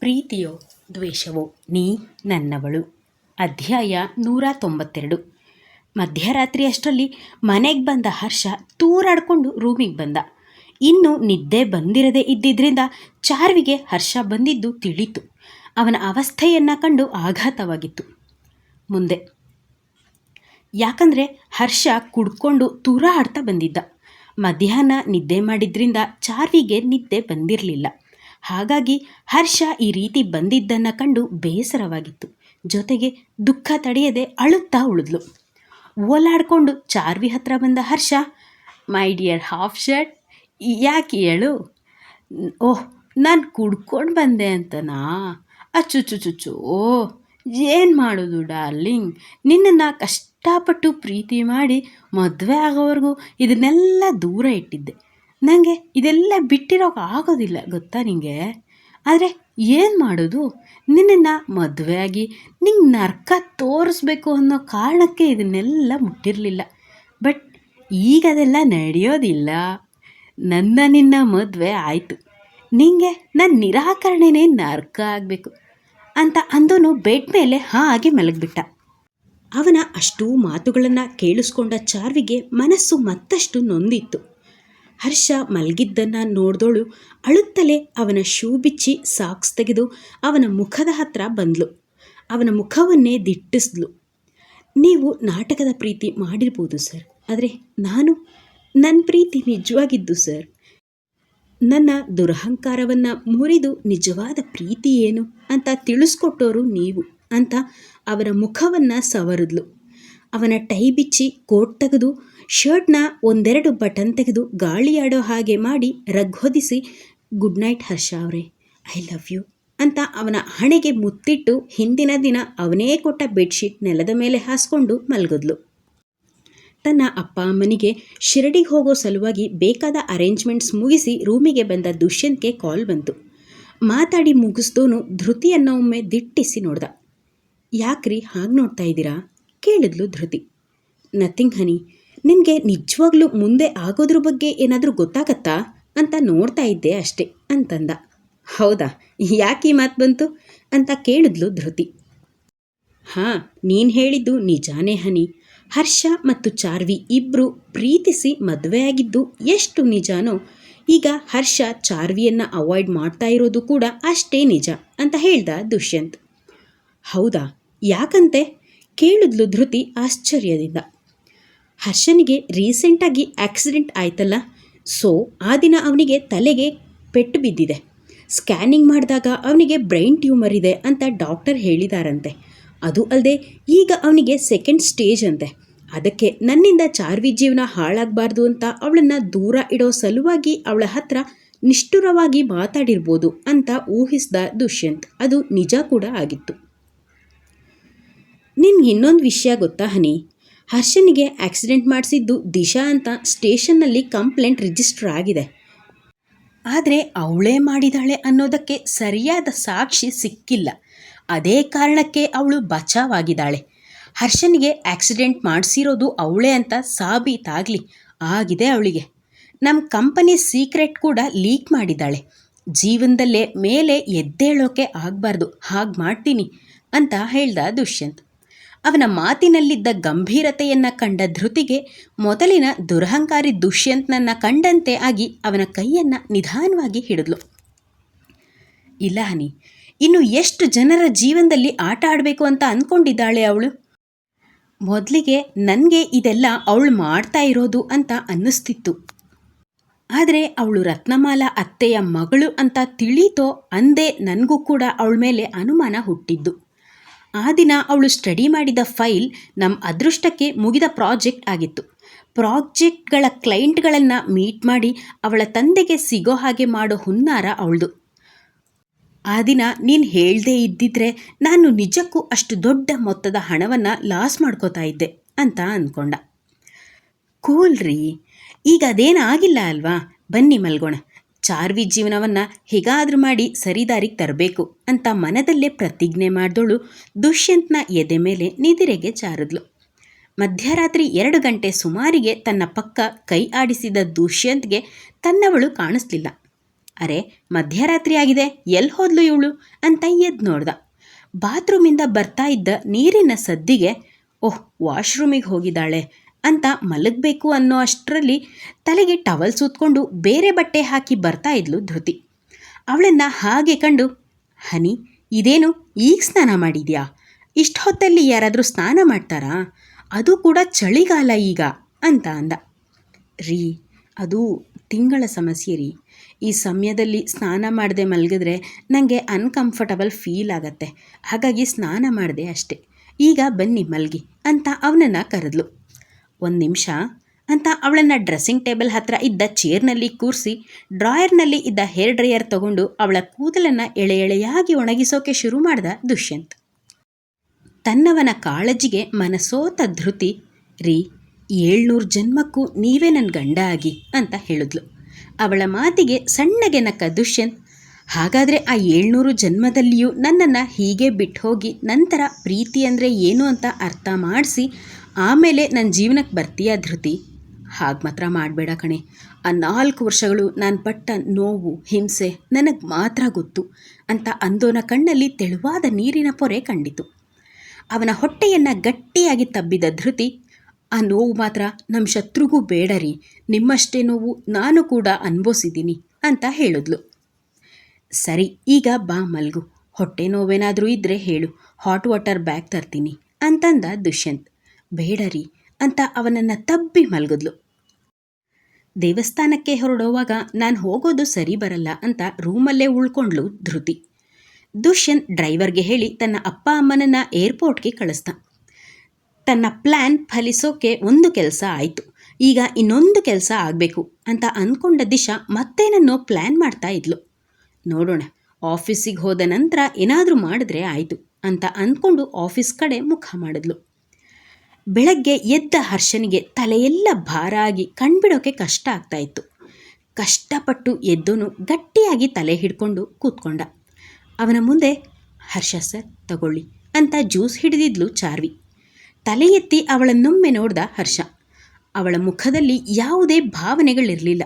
ಪ್ರೀತಿಯೋ ದ್ವೇಷವೋ ನೀ ನನ್ನವಳು. ಅಧ್ಯಾಯ ನೂರ ತೊಂಬತ್ತೆರಡು. ಮಧ್ಯರಾತ್ರಿ ಅಷ್ಟರಲ್ಲಿ ಮನೆಗೆ ಬಂದ ಹರ್ಷ ತೂರಾಡ್ಕೊಂಡು ರೂಮಿಗೆ ಬಂದ. ಇನ್ನು ನಿದ್ದೆ ಬಂದಿರದೇ ಇದ್ದಿದ್ದರಿಂದ ಚಾರ್ವಿಗೆ ಹರ್ಷ ಬಂದಿದ್ದು ತಿಳಿತು. ಅವನ ಅವಸ್ಥೆಯನ್ನು ಕಂಡು ಆಘಾತವಾಗಿತ್ತು. ಮುಂದೆ, ಯಾಕಂದರೆ ಹರ್ಷ ಕುಡ್ಕೊಂಡು ತೂರಾಡ್ತಾ ಬಂದಿದ್ದ. ಮಧ್ಯಾಹ್ನ ನಿದ್ದೆ ಮಾಡಿದ್ರಿಂದ ಚಾರ್ವಿಗೆ ನಿದ್ದೆ ಬಂದಿರಲಿಲ್ಲ. ಹಾಗಾಗಿ ಹರ್ಷ ಈ ರೀತಿ ಬಂದಿದ್ದನ್ನು ಕಂಡು ಬೇಸರವಾಗಿತ್ತು. ಜೊತೆಗೆ ದುಃಖ ತಡೆಯದೆ ಅಳುತ್ತಾ ಉಳಿದ್ಲು. ಓಲಾಡ್ಕೊಂಡು ಚಾರ್ವಿ ಹತ್ರ ಬಂದ Harsha my dear half shirt ಯಾಕೆ ಹೇಳು ಓಹ್, ನಾನು ಕುಡ್ಕೊಂಡು ಬಂದೆ ಅಂತನಾ? ಅಚ್ಚು ಚು ಚುಚ್ಚು ಓ, ಏನು ಮಾಡೋದು ಡಾರ್ಲಿಂಗ್? ನಿನ್ನನ್ನು ಕಷ್ಟಪಟ್ಟು ಪ್ರೀತಿ ಮಾಡಿ ಮದುವೆ ಆಗೋವರೆಗೂ ಇದನ್ನೆಲ್ಲ ದೂರ ಇಟ್ಟಿದ್ದೆ. ನನಗೆ ಇದೆಲ್ಲ ಬಿಟ್ಟಿರೋಕೆ ಆಗೋದಿಲ್ಲ, ಗೊತ್ತಾ ನಿಂಗೆ? ಆದರೆ ಏನು ಮಾಡೋದು? ನಿನ್ನನ್ನು ಮದುವೆ ಆಗಿ ನಿಂಗೆ ನರ್ಕ ತೋರಿಸ್ಬೇಕು ಅನ್ನೋ ಕಾರಣಕ್ಕೆ ಇದನ್ನೆಲ್ಲ ಮುಟ್ಟಿರಲಿಲ್ಲ. ಬಟ್ ಈಗ ಅದೆಲ್ಲ ನಡೆಯೋದಿಲ್ಲ. ನನ್ನ ನಿನ್ನ ಮದುವೆ ಆಯಿತು. ನಿಂಗೆ ನನ್ನ ನಿರಾಕರಣೆನೇ ನರ್ಕ ಆಗಬೇಕು ಅಂತ ಅಂದನು ಬೆಡ್ ಮೇಲೆ ಹಾಗೆ ಮಲಗಿಬಿಟ್ಟ. ಅವನ ಅಷ್ಟೂ ಮಾತುಗಳನ್ನು ಕೇಳಿಸ್ಕೊಂಡ ಚಾರ್ವಿಗೆ ಮನಸ್ಸು ಮತ್ತಷ್ಟು ನೊಂದಿತ್ತು. ಹರ್ಷ ಮಲಗಿದ್ದನ್ನು ನೋಡ್ದೋಳು. ಅಳುತ್ತಲೇ ಅವನ ಶೂ ಬಿಚ್ಚಿ ಸಾಕ್ಸ್ ತೆಗೆದು ಅವನ ಮುಖದ ಹತ್ರ ಬಂದ್ಲು. ಅವನ ಮುಖವನ್ನೇ ದಿಟ್ಟಿಸ್ಲು ನೀವು ನಾಟಕದ ಪ್ರೀತಿ ಮಾಡಿರ್ಬೋದು ಸರ್. ಆದರೆ ನಾನು ನನ್ನ ಪ್ರೀತಿ ನಿಜವಾಗಿದ್ದು ಸರ್. ನನ್ನ ದುರಹಂಕಾರವನ್ನು ಮುರಿದು ನಿಜವಾದ ಪ್ರೀತಿ ಏನು ಅಂತ ತಿಳಿಸ್ಕೊಟ್ಟೋರು ನೀವು ಅಂತ ಅವರ ಮುಖವನ್ನು ಸವರಿದ್ಲು. ಅವನ ಟೈ ಬಿಚ್ಚಿ ಕೋಟ್ ತೆಗೆದು, ಶರ್ಟ್ನ ಒಂದೆರಡು ಬಟನ್ ತೆಗೆದು ಗಾಳಿಯಾಡೋ ಹಾಗೆ ಮಾಡಿ ರಗ್ಗೊದಿಸಿ ಗುಡ್ ನೈಟ್ ಹರ್ಷ ಅವರೇ, ಐ ಲವ್ ಯು ಅಂತ ಅವನ ಹಣೆಗೆ ಮುತ್ತಿಟ್ಟು ಹಿಂದಿನ ದಿನ ಅವನೇ ಕೊಟ್ಟ ಬೆಡ್ಶೀಟ್ ನೆಲದ ಮೇಲೆ ಹಾಸ್ಕೊಂಡು ಮಲಗಿದ್ಲು. ತನ್ನ ಅಪ್ಪ ಅಮ್ಮನಿಗೆ ಶಿರಡಿಗೆ ಹೋಗೋ ಸಲುವಾಗಿ ಬೇಕಾದ ಅರೇಂಜ್ಮೆಂಟ್ಸ್ ಮುಗಿಸಿ ರೂಮಿಗೆ ಬಂದ ದುಷ್ಯಂತ್ಗೆ ಕಾಲ್ ಬಂತು. ಮಾತಾಡಿ ಮುಗಿಸ್ದೋನು ಧೃತಿಯನ್ನು ಒಮ್ಮೆ ದಿಟ್ಟಿಸಿ ನೋಡ್ದ. ಯಾಕ್ರಿ ಹಾಗೆ ನೋಡ್ತಾ ಇದ್ದೀರಾ? ಕೇಳಿದ್ಲು ಧೃತಿ. ನಥಿಂಗ್ ಹನಿ, ನಿನಗೆ ನಿಜವಾಗ್ಲೂ ಮುಂದೆ ಆಗೋದ್ರ ಬಗ್ಗೆ ಏನಾದರೂ ಗೊತ್ತಾಗತ್ತಾ? ಅಂತ ನೋಡ್ತಾ ಇದ್ದೆ ಅಷ್ಟೇ, ಅಂತಂದ. ಹೌದಾ, ಯಾಕೆ ಈ ಮಾತು ಬಂತು? ಅಂತ ಕೇಳಿದ್ಲು ಧೃತಿ. ಹಾಂ, ನೀನು ಹೇಳಿದ್ದು ನಿಜಾನೇ ಹನಿ. ಹರ್ಷ ಮತ್ತು ಚಾರ್ವಿ ಇಬ್ಬರು ಪ್ರೀತಿಸಿ ಮದುವೆಯಾಗಿದ್ದು ಎಷ್ಟು ನಿಜಾನೋ, ಈಗ ಹರ್ಷ ಚಾರ್ವಿಯನ್ನು ಅವಾಯ್ಡ್ ಮಾಡ್ತಾ ಇರೋದು ಕೂಡ ಅಷ್ಟೇ ನಿಜ, ಅಂತ ಹೇಳ್ದ ದುಷ್ಯಂತ್. ಹೌದಾ, ಯಾಕಂತೆ? ಕೇಳಿದ್ಲು ಧೃತಿ ಆಶ್ಚರ್ಯದಿಂದ. ಹರ್ಷನಿಗೆ ರೀಸೆಂಟಾಗಿ ಆಕ್ಸಿಡೆಂಟ್ ಆಯ್ತಲ್ಲ? ಸೊ, ಆ ದಿನ ಅವನಿಗೆ ತಲೆಗೆ ಪೆಟ್ಟು ಬಿದ್ದಿದೆ. ಸ್ಕ್ಯಾನಿಂಗ್ ಮಾಡಿದಾಗ ಅವನಿಗೆ ಬ್ರೈನ್ ಟ್ಯೂಮರ್ ಇದೆ ಅಂತ ಡಾಕ್ಟರ್ ಹೇಳಿದಾರಂತೆ. ಅದು ಅಲ್ಲದೆ ಈಗ ಅವನಿಗೆ ಸೆಕೆಂಡ್ ಸ್ಟೇಜ್ ಅಂತೆ. ಅದಕ್ಕೆ ನನ್ನಿಂದ ಚಾರ್ವಿ ಜೀವನ ಹಾಳಾಗಬಾರ್ದು ಅಂತ ಅವಳನ್ನು ದೂರ ಇಡೋ ಸಲುವಾಗಿ ಅವಳ ಹತ್ರ ನಿಷ್ಠುರವಾಗಿ ಮಾತಾಡಿರ್ಬೋದು ಅಂತ ಊಹಿಸಿದ ದುಷ್ಯಂತ್. ಅದು ನಿಜ ಕೂಡ ಆಗಿತ್ತು. ನಿನ್ಗೆ ಇನ್ನೊಂದು ವಿಷಯ ಗೊತ್ತಾ, ಹನಿ? ಹರ್ಷನಿಗೆ ಆಕ್ಸಿಡೆಂಟ್ ಮಾಡಿಸಿದ್ದು ದಿಶಾ ಅಂತ ಸ್ಟೇಷನ್ನಲ್ಲಿ ಕಂಪ್ಲೇಂಟ್ ರಿಜಿಸ್ಟರ್ ಆಗಿದೆ. ಆದರೆ ಅವಳೇ ಮಾಡಿದಾಳೆ ಅನ್ನೋದಕ್ಕೆ ಸರಿಯಾದ ಸಾಕ್ಷಿ ಸಿಕ್ಕಿಲ್ಲ. ಅದೇ ಕಾರಣಕ್ಕೆ ಅವಳು ಬಚಾವಾಗಿದ್ದಾಳೆ. ಹರ್ಷನಿಗೆ ಆಕ್ಸಿಡೆಂಟ್ ಮಾಡಿಸಿರೋದು ಅವಳೇ ಅಂತ ಸಾಬೀತಾಗಲಿ ಆಗಿದೆ ಅವಳಿಗೆ. ನಮ್ಮ ಕಂಪನಿ ಸೀಕ್ರೆಟ್ ಕೂಡ ಲೀಕ್ ಮಾಡಿದ್ದಾಳೆ. ಜೀವನದಲ್ಲೇ ಮೇಲೆ ಎದ್ದೇಳೋಕೆ ಆಗಬಾರ್ದು, ಹಾಗೆ ಮಾಡ್ತೀನಿ ಅಂತ ಹೇಳ್ದ ದುಷ್ಯಂತ್. ಅವನ ಮಾತಿನಲ್ಲಿದ್ದ ಗಂಭೀರತೆಯನ್ನು ಕಂಡ ಧೃತಿಗೆ ಮೊದಲಿನ ದುರಹಂಕಾರಿ ದುಷ್ಯಂತ್ನನ್ನು ಕಂಡಂತೆ ಆಗಿ ಅವನ ಕೈಯನ್ನು ನಿಧಾನವಾಗಿ ಹಿಡಿದ್ಲು. ಇಲ್ಲ ಹನಿ, ಇನ್ನು ಎಷ್ಟು ಜನರ ಜೀವನದಲ್ಲಿ ಆಟ ಆಡಬೇಕು ಅಂತ ಅಂದ್ಕೊಂಡಿದ್ದಾಳೆ ಅವಳು? ಮೊದಲಿಗೆ ನನಗೆ ಇದೆಲ್ಲ ಅವಳು ಮಾಡ್ತಾ ಇರೋದು ಅಂತ ಅನ್ನಿಸ್ತಿತ್ತು. ಆದರೆ ಅವಳು ರತ್ನಮಾಲಾ ಅತ್ತೆಯ ಮಗಳು ಅಂತ ತಿಳಿತೋ ಅಂದೇ ನನಗೂ ಕೂಡ ಅವಳ ಮೇಲೆ ಅನುಮಾನ ಹುಟ್ಟಿದ್ದು. ಆ ದಿನ ಅವಳು ಸ್ಟಡಿ ಮಾಡಿದ ಫೈಲ್ ನಮ್ಮ ಅದೃಷ್ಟಕ್ಕೆ ಮುಗಿದ ಪ್ರಾಜೆಕ್ಟ್ ಆಗಿತ್ತು. ಪ್ರಾಜೆಕ್ಟ್ಗಳ ಕ್ಲೈಂಟ್ಗಳನ್ನು ಮೀಟ್ ಮಾಡಿ ಅವಳ ತಂದೆಗೆ ಸಿಗೋ ಹಾಗೆ ಮಾಡೋ ಹುನ್ನಾರ ಅವಳದು. ಆ ದಿನ ನೀನು ಹೇಳದೇ ಇದ್ದಿದ್ರೆ ನಾನು ನಿಜಕ್ಕೂ ಅಷ್ಟು ದೊಡ್ಡ ಮೊತ್ತದ ಹಣವನ್ನು ಲಾಸ್ ಮಾಡ್ಕೋತಾ ಇದ್ದೆ ಅಂತ ಅಂದ್ಕೊಂಡ ಕೂಲ್ರಿ, ಈಗ ಅದೇನಾಗಿಲ್ಲ ಅಲ್ವಾ? ಬನ್ನಿ ಮಲ್ಗೋಣ. ಚಾರ್ವಿ ಜೀವನವನ್ನು ಹೇಗಾದರೂ ಮಾಡಿ ಸರಿದಾರಿಗೆ ತರಬೇಕು ಅಂತ ಮನದಲ್ಲೇ ಪ್ರತಿಜ್ಞೆ ಮಾಡಿದೋಳು ದುಷ್ಯಂತ್ನ ಎದೆ ಮೇಲೆ ನಿದಿರೆಗೆ ಜಾರಿದ್ಲು ಮಧ್ಯರಾತ್ರಿ ಎರಡು ಗಂಟೆ ಸುಮಾರಿಗೆ ತನ್ನ ಪಕ್ಕ ಕೈ ಆಡಿಸಿದ ದುಷ್ಯಂತ್ಗೆ ತನ್ನವಳು ಕಾಣಿಸ್ಲಿಲ್ಲ. ಅರೆ, ಮಧ್ಯರಾತ್ರಿ ಆಗಿದೆ ಎಲ್ಲಿ ಹೋದ್ಲು ಇವಳು ಅಂತ ಎದ್ದು ನೋಡ್ದ. ಬಾತ್ರೂಮಿಂದ ಬರ್ತಾ ಇದ್ದ ನೀರಿನ ಸದ್ದಿಗೆ, ಓಹ್, ವಾಶ್ರೂಮಿಗೆ ಹೋಗಿದ್ದಾಳೆ ಅಂತ ಮಲಗಬೇಕು ಅನ್ನೋ ಅಷ್ಟರಲ್ಲಿ ತಲೆಗೆ ಟವಲ್ ಸುತ್ಕೊಂಡು ಬೇರೆ ಬಟ್ಟೆ ಹಾಕಿ ಬರ್ತಾ ಇದ್ಲು ಧೃತಿ. ಅವಳನ್ನು ಹಾಗೆ ಕಂಡು, ಹನಿ, ಇದೇನು ಈಗ ಸ್ನಾನ ಮಾಡಿದ್ಯಾ? ಇಷ್ಟು ಹೊತ್ತಲ್ಲಿ ಯಾರಾದರೂ ಸ್ನಾನ ಮಾಡ್ತಾರಾ? ಅದು ಕೂಡ ಚಳಿಗಾಲ ಈಗ, ಅಂತ ಅಂದ. ರೀ, ಅದು ತಿಂಗಳ ಸಮಸ್ಯೆ ರೀ. ಈ ಸಮಯದಲ್ಲಿ ಸ್ನಾನ ಮಾಡದೆ ಮಲಗಿದ್ರೆ ನನಗೆ ಅನ್ಕಂಫರ್ಟಬಲ್ ಫೀಲ್ ಆಗತ್ತೆ. ಹಾಗಾಗಿ ಸ್ನಾನ ಮಾಡಿದೆ ಅಷ್ಟೆ. ಈಗ ಬನ್ನಿ ಮಲಗಿ, ಅಂತ ಅವನನ್ನು ಕರೆದ್ಲು. ಒಂದು ನಿಮಿಷ. ಅಂತ ಅವಳನ್ನು ಡ್ರೆಸ್ಸಿಂಗ್ ಟೇಬಲ್ ಹತ್ರ ಇದ್ದ ಚೇರ್ನಲ್ಲಿ ಕೂರಿಸಿ ಡ್ರಾಯರ್ನಲ್ಲಿ ಇದ್ದ ಹೇರ್ ಡ್ರೈಯರ್ ತಗೊಂಡು ಅವಳ ಕೂದಲನ್ನು ಎಳೆ ಎಳೆಯಾಗಿ ಒಣಗಿಸೋಕೆ ಶುರು ಮಾಡ್ದ ದುಷ್ಯಂತ್. ತನ್ನವನ ಕಾಳಜಿಗೆ ಮನಸೋತ ಧೃತಿ, ರೀ, ಏಳ್ನೂರು ಜನ್ಮಕ್ಕೂ ನೀವೇ ನನ್ನ ಗಂಡ ಆಗಿ ಅಂತ ಹೇಳಿದ್ಲು. ಅವಳ ಮಾತಿಗೆ ಸಣ್ಣಗೆ ನಕ್ಕ ದುಷ್ಯಂತ್, ಹಾಗಾದರೆ ಆ ಏಳ್ನೂರು ಜನ್ಮದಲ್ಲಿಯೂ ನನ್ನನ್ನು ಹೀಗೆ ಬಿಟ್ಟು ಹೋಗಿ ನಂತರ ಪ್ರೀತಿ ಅಂದರೆ ಏನು ಅಂತ ಅರ್ಥ ಮಾಡಿಸಿ ಆಮೇಲೆ ನನ್ನ ಜೀವನಕ್ಕೆ ಬರ್ತೀಯ ಧೃತಿ? ಹಾಗೆ ಮಾತ್ರ ಮಾಡಬೇಡ ಕಣೆ. ಆ ನಾಲ್ಕು ವರ್ಷಗಳು ನಾನು ಪಟ್ಟ ನೋವು, ಹಿಂಸೆ ನನಗೆ ಮಾತ್ರ ಗೊತ್ತು ಅಂತ ಅಂದೋನ ಕಣ್ಣಲ್ಲಿ ತೆಳುವಾದ ನೀರಿನ ಪೊರೆ ಕಂಡಿತು. ಅವನ ಹೊಟ್ಟೆಯನ್ನು ಗಟ್ಟಿಯಾಗಿ ತಬ್ಬಿದ ಧೃತಿ, ಆ ನೋವು ಮಾತ್ರ ನಮ್ಮ ಶತ್ರುಗೂ ಬೇಡ ರೀ, ನಿಮ್ಮಷ್ಟೇ ನೋವು ನಾನು ಕೂಡ ಅನುಭವಿಸಿದ್ದೀನಿ ಅಂತ ಹೇಳಿದ್ಲು. ಸರಿ, ಈಗ ಬಾ ಮಲ್ಗು, ಹೊಟ್ಟೆ ನೋವೇನಾದರೂ ಇದ್ದರೆ ಹೇಳು, ಹಾಟ್ ವಾಟರ್ ಬ್ಯಾಗ್ ತರ್ತೀನಿ ಅಂತಂದ ದುಷ್ಯಂತ್. ಬೇಡ ರೀ ಅಂತ ಅವನನ್ನು ತಬ್ಬಿ ಮಲಗಿದ್ಲು. ದೇವಸ್ಥಾನಕ್ಕೆ ಹೊರಡುವಾಗ ನಾನು ಹೋಗೋದು ಸರಿ ಬರಲ್ಲ ಅಂತ ರೂಮಲ್ಲೇ ಉಳ್ಕೊಂಡ್ಲು ಧೃತಿ. ದುಷ್ಯನ್ ಡ್ರೈವರ್ಗೆ ಹೇಳಿ ತನ್ನ ಅಪ್ಪ ಅಮ್ಮನನ್ನು ಏರ್ಪೋರ್ಟ್ಗೆ ಕಳಿಸ್ದ. ತನ್ನ ಪ್ಲ್ಯಾನ್ ಫಲಿಸೋಕೆ ಒಂದು ಕೆಲಸ ಆಯಿತು. ಈಗ ಇನ್ನೊಂದು ಕೆಲಸ ಆಗಬೇಕು ಅಂತ ಅಂದ್ಕೊಂಡ ದಿಶಾ ಮತ್ತೇನನ್ನೋ ಪ್ಲ್ಯಾನ್ ಮಾಡ್ತಾ ಇದ್ಲು. ನೋಡೋಣ, ಆಫೀಸಿಗೆ ಹೋದ ನಂತರ ಏನಾದರೂ ಮಾಡಿದ್ರೆ ಆಯಿತು ಅಂತ ಅಂದ್ಕೊಂಡು ಆಫೀಸ್ ಕಡೆ ಮುಖ ಮಾಡಿದ್ಲು. ಬೆಳಗ್ಗೆ ಎದ್ದ ಹರ್ಷನಿಗೆ ತಲೆಯೆಲ್ಲ ಭಾರ ಆಗಿ ಕಣ್ಬಿಡೋಕೆ ಕಷ್ಟ ಆಗ್ತಾ ಇತ್ತು. ಕಷ್ಟಪಟ್ಟು ಎದ್ದೋನು ಗಟ್ಟಿಯಾಗಿ ತಲೆ ಹಿಡ್ಕೊಂಡು ಕೂತ್ಕೊಂಡ. ಅವನ ಮುಂದೆ, ಹರ್ಷ ಸರ್, ತಗೊಳ್ಳಿ ಅಂತ ಜ್ಯೂಸ್ ಹಿಡಿದಿದ್ಲು ಚಾರ್ವಿ. ತಲೆ ಎತ್ತಿ ಅವಳನ್ನೊಮ್ಮೆ ನೋಡ್ದ ಹರ್ಷ. ಅವಳ ಮುಖದಲ್ಲಿ ಯಾವುದೇ ಭಾವನೆಗಳಿರಲಿಲ್ಲ.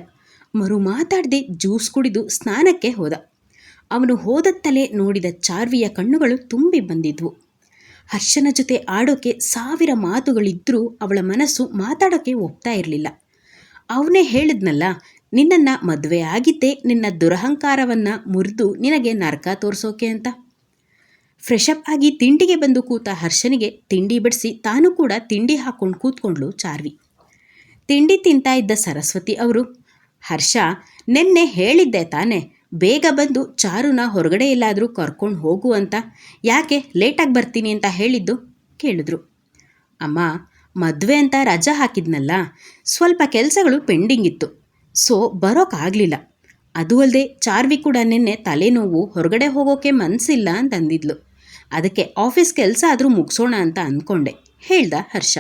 ಮರು ಮಾತಾಡದೆ ಜ್ಯೂಸ್ ಕುಡಿದು ಸ್ನಾನಕ್ಕೆ ಹೋದ. ಅವನು ಹೋದತ್ತಲೇ ನೋಡಿದ ಚಾರ್ವಿಯ ಕಣ್ಣುಗಳು ತುಂಬಿ ಬಂದಿದ್ವು. ಹರ್ಷನ ಜೊತೆ ಆಡೋಕೆ ಸಾವಿರ ಮಾತುಗಳಿದ್ದರೂ ಅವಳ ಮನಸ್ಸು ಮಾತಾಡೋಕ್ಕೆ ಒಪ್ತಾ ಇರಲಿಲ್ಲ. ಅವನೇ ಹೇಳಿದ್ನಲ್ಲ, ನಿನ್ನನ್ನು ಮದುವೆ ಆಗಿದ್ದೇ ನಿನ್ನ ದುರಹಂಕಾರವನ್ನು ಮುರಿದು ನಿನಗೆ ನರಕ ತೋರಿಸೋಕೆ ಅಂತ. ಫ್ರೆಶಪ್ ಆಗಿ ತಿಂಡಿಗೆ ಬಂದು ಕೂತ ಹರ್ಷನಿಗೆ ತಿಂಡಿ ಬಿಡಿಸಿ ತಾನು ಕೂಡ ತಿಂಡಿ ಹಾಕ್ಕೊಂಡು ಕೂತ್ಕೊಂಡ್ಲು ಚಾರ್ವಿ. ತಿಂಡಿ ತಿಂತಾ ಇದ್ದ ಸರಸ್ವತಿ ಅವರು, ಹರ್ಷ, ನಿನ್ನೆ ಹೇಳಿದ್ದೆ ತಾನೇ ಬೇಗ ಬಂದು ಚಾರುನ ಹೊರಗಡೆ ಎಲ್ಲಾದರೂ ಕರ್ಕೊಂಡು ಹೋಗು ಅಂತ ಯಾಕೆ ಲೇಟಾಗಿ ಬರ್ತೀನಿ ಅಂತ ಹೇಳಿದ್ದು ಕೇಳಿದ್ರು. ಅಮ್ಮ, ಮದುವೆ ಅಂತ ರಜಾ ಹಾಕಿದ್ನಲ್ಲ, ಸ್ವಲ್ಪ ಕೆಲಸಗಳು ಪೆಂಡಿಂಗ್ ಇತ್ತು. ಸೊ ಬರೋಕ್ಕಾಗಲಿಲ್ಲ ಅದು ಅಲ್ಲದೆ ಚಾರ್ವಿ ಕೂಡ ನಿನ್ನೆ ತಲೆನೋವು, ಹೊರಗಡೆ ಹೋಗೋಕೆ ಮನಸ್ಸಿಲ್ಲ ಅಂತಂದಿದ್ಲು. ಅದಕ್ಕೆ ಆಫೀಸ್ ಕೆಲಸ ಆದರೂ ಮುಗಿಸೋಣ ಅಂತ ಅಂದ್ಕೊಂಡೆ ಹೇಳ್ದ ಹರ್ಷ.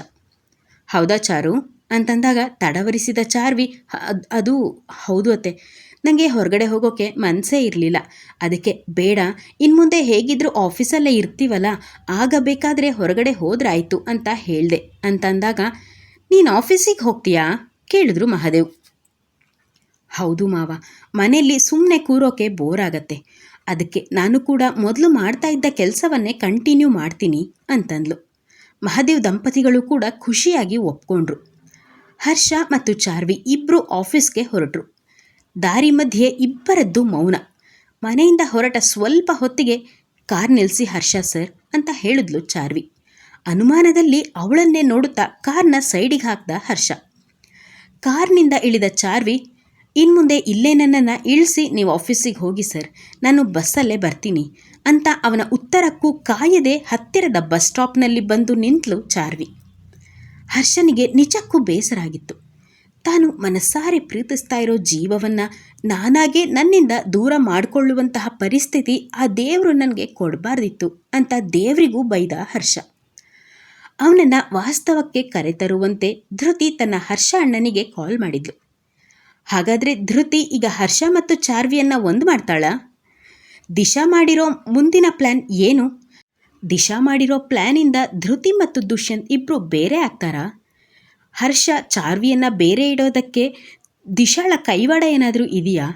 ಹೌದಾ ಚಾರು? ಅಂತಂದಾಗ ತಡವರಿಸಿದ ಚಾರ್ವಿ "ಅದ್- ಹೌದು ಅತ್ತೆ. ನನಗೆ ಹೊರಗಡೆ ಹೋಗೋಕ್ಕೆ ಮನಸ್ಸೇ ಇರಲಿಲ್ಲ. ಅದಕ್ಕೆ ಬೇಡ ಇನ್ನು ಮುಂದೆ ಹೇಗಿದ್ರೂ ಆಫೀಸಲ್ಲೇ ಇರ್ತೀವಲ್ಲ, ಆಗ ಬೇಕಾದರೆ ಹೊರಗಡೆ ಹೋದ್ರಾಯ್ತು ಅಂತ ಹೇಳಿದೆ. ಅಂತಂದಾಗ, ನೀನು ಆಫೀಸಿಗೆ ಹೋಗ್ತೀಯಾ? ಕೇಳಿದ್ರು ಮಹಾದೇವ್. ಹೌದು ಮಾವ, ಮನೆಯಲ್ಲಿ ಸುಮ್ಮನೆ ಕೂರೋಕೆ ಬೋರ್ ಆಗತ್ತೆ ಅದಕ್ಕೆ ನಾನು ಕೂಡ ಮೊದಲು ಮಾಡ್ತಾ ಇದ್ದ ಕೆಲಸವನ್ನೇ ಕಂಟಿನ್ಯೂ ಮಾಡ್ತೀನಿ ಅಂತಂದ್ಲು. ಮಹಾದೇವ್ ದಂಪತಿಗಳು ಕೂಡ ಖುಷಿಯಾಗಿ ಒಪ್ಕೊಂಡ್ರು. ಹರ್ಷ ಮತ್ತು ಚಾರ್ವಿ ಇಬ್ಬರು ಆಫೀಸ್ಗೆ ಹೊರಟರು. ದಾರಿ ಮಧ್ಯೆ ಇಬ್ಬರದ್ದು ಮೌನ. ಮನೆಯಿಂದ ಹೊರಟ ಸ್ವಲ್ಪ ಹೊತ್ತಿಗೆ ಕಾರ್ ನಿಲ್ಲಿಸಿ ಹರ್ಷ, ಸರ್ ಅಂತ ಹೇಳಿದ್ಲು ಚಾರ್ವಿ. ಅನುಮಾನದಲ್ಲಿ ಅವಳನ್ನೇ ನೋಡುತ್ತಾ ಕಾರ್ನ ಸೈಡಿಗೆ ಹಾಕ್ದ ಹರ್ಷ. ಕಾರ್ನಿಂದ ಇಳಿದ ಚಾರ್ವಿ, ಇನ್ಮುಂದೆ ಇಲ್ಲೇ ನನ್ನನ್ನು ಇಳಿಸಿ ನೀವು ಆಫೀಸಿಗೆ ಹೋಗಿ, ಸರ್. ನಾನು ಬಸ್ಸಲ್ಲೇ ಬರ್ತೀನಿ ಅಂತ ಅವನ ಉತ್ತರಕ್ಕೂ ಕಾಯದೆ ಹತ್ತಿರದ ಬಸ್ ಸ್ಟಾಪ್ನಲ್ಲಿ ಬಂದು ನಿಂತಲು ಚಾರ್ವಿ. ಹರ್ಷನಿಗೆ ನಿಜಕ್ಕೂ ಬೇಸರ ಆಗಿತ್ತು ತಾನು ಮನಸ್ಸಾರೆ ಪ್ರೀತಿಸ್ತಾ ಇರೋ ಜೀವವನ್ನು ನಾನಾಗೆ ನನ್ನಿಂದ ದೂರ ಮಾಡಿಕೊಳ್ಳುವಂತಹ ಪರಿಸ್ಥಿತಿ ಆ ದೇವರು ನನಗೆ ಕೊಡಬಾರ್ದಿತ್ತು ಅಂತ ದೇವರಿಗೂ ಬೈದ ಹರ್ಷ. ಅವನನ್ನು ವಾಸ್ತವಕ್ಕೆ ಕರೆತರುವಂತೆ ಧೃತಿ ತನ್ನ ಹರ್ಷ ಅಣ್ಣನಿಗೆ ಕಾಲ್ ಮಾಡಿದ್ಲು. ಹಾಗಾದರೆ ಧೃತಿ ಈಗ ಹರ್ಷ ಮತ್ತು ಚಾರ್ವಿಯನ್ನು ಒಂದು ಮಾಡ್ತಾಳ? ದಿಶಾ ಮಾಡಿರೋ ಮುಂದಿನ ಪ್ಲ್ಯಾನ್ ಏನು? ದಿಶಾ ಮಾಡಿರೋ ಪ್ಲ್ಯಾನಿಂದ ಧೃತಿ ಮತ್ತು ದುಷ್ಯಂತ್ ಇಬ್ಬರು ಬೇರೆ ಆಗ್ತಾರಾ? ಹರ್ಷ ಚಾರ್ವಿಯನ್ನು ಬೇರೆ ಇಡೋದಕ್ಕೆ ದಿಶಾಳ ಕೈವಾಡ ಏನಾದರೂ ಇದೆಯಾ?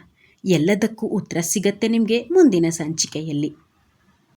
ಎಲ್ಲದಕ್ಕೂ ಉತ್ತರ ಸಿಗತ್ತೆ ನಿಮಗೆ ಮುಂದಿನ ಸಂಚಿಕೆಯಲ್ಲಿ.